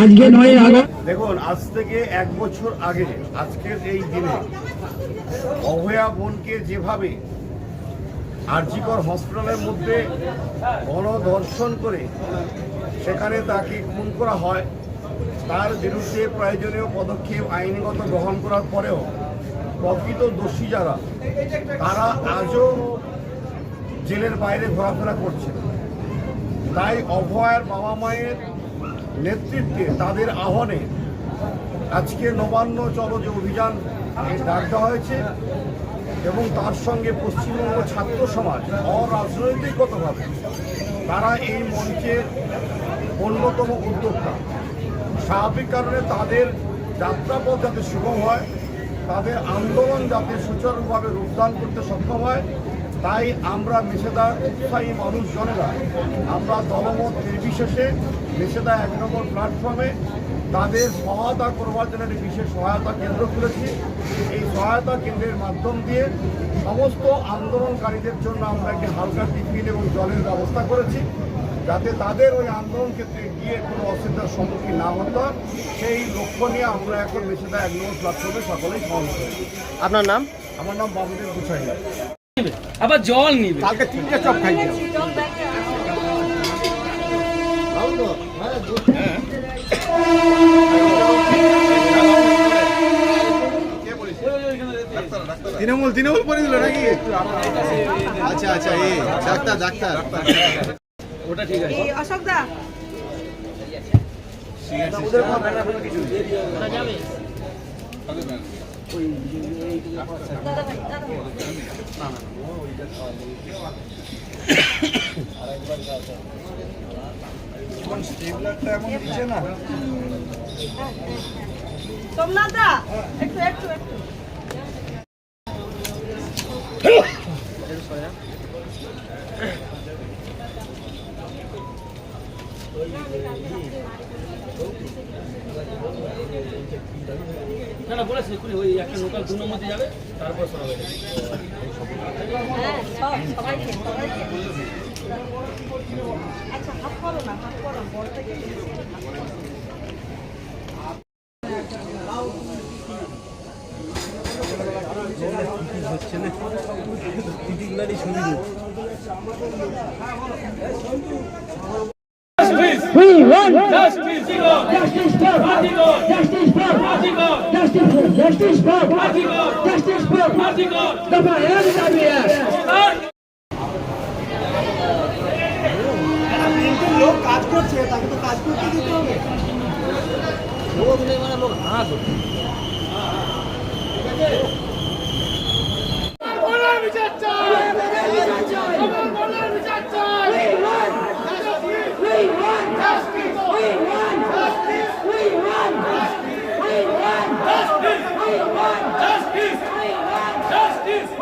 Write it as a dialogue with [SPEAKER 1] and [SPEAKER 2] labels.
[SPEAKER 1] আজকে নয় আগস্ট দেখুন, আজ থেকে এক বছর আগে, আজকের এই দিনে, অভয়া বোনকে যেভাবে আরজিকর হসপিটালের মধ্যে গণধর্ষণ করে সেখানে তাকে খুন করা হয়, তার বিরুদ্ধে প্রয়োজনীয় পদক্ষেপ আইনগত গ্রহণ করার পরেও প্রকৃত দোষী যারা, তারা আজও জেলের বাইরে ঘোরাফেরা করছে। তাই অভয়ার বাবা মায়ের নেতৃত্বে তাদের আহ্বানে আজকে নবান্ন চলো যে অভিযান ডাক দেওয়া হয়েছে এবং তার সঙ্গে পশ্চিমবঙ্গ ছাত্র সমাজ অরাজনৈতিকগতভাবে তারা এই মঞ্চের অন্যতম উদ্যোক্তা। স্বাভাবিক কারণে তাদের যাত্রাপথ যাতে সুগম হয়, তাদের আন্দোলন যাতে সুচারুভাবে রূপদান করতে সক্ষম হয় তাই আমরা মেছেদার উৎসাহী মানুষজনেরা আমরা দলমত নির্বিশেষে মেছেদা এক নম্বর প্ল্যাটফর্মে তাদের সহায়তা করবার জন্য একটি বিশেষ সহায়তা কেন্দ্র খুলেছি। এই সহায়তা কেন্দ্রের মাধ্যম দিয়ে সমস্ত আন্দোলনকারীদের জন্য আমরা একটি হালকা টিফিন এবং জলের ব্যবস্থা করেছি যাতে তাদের ওই আন্দোলন ক্ষেত্রে গিয়ে কোনো অসুবিধার সম্মুখীন না হতে সেই লক্ষ্য নিয়ে আমরা এখন মেছেদা এক নম্বর প্ল্যাটফর্মে সকলেই হয়েছি
[SPEAKER 2] আপনার নাম?
[SPEAKER 1] আমার নাম বাবুদেব গুছাই
[SPEAKER 2] আবার জল নিবে। কালকে তিনটে চপ খাইছি তৃণমূল তৃণমূল করে দিল নাকি? আচ্ছা আচ্ছা এই ডাক্তার ডাক্তার। ওটা ঠিক আছে। অশোক দা।
[SPEAKER 3] সোমনাথ দা
[SPEAKER 2] একটু
[SPEAKER 3] একটু একটু।
[SPEAKER 2] না না বলেছে এক্ষুনি ওই একটা লোকাল দু নম্বর দিয়ে যাবে তারপর হবে। হ্যাঁ
[SPEAKER 3] আচ্ছা হাত করো না হাত করো বড় থেকে
[SPEAKER 2] We want Justice for justice for Article. justice for Article. justice for justice for Article. justice for Article. দফা এক দাবি লোক কাজ করছে তাকে তো কাজ করতে দিতে হবে লোক নেই মানে লোক হাঁ করছে অভয়াবনের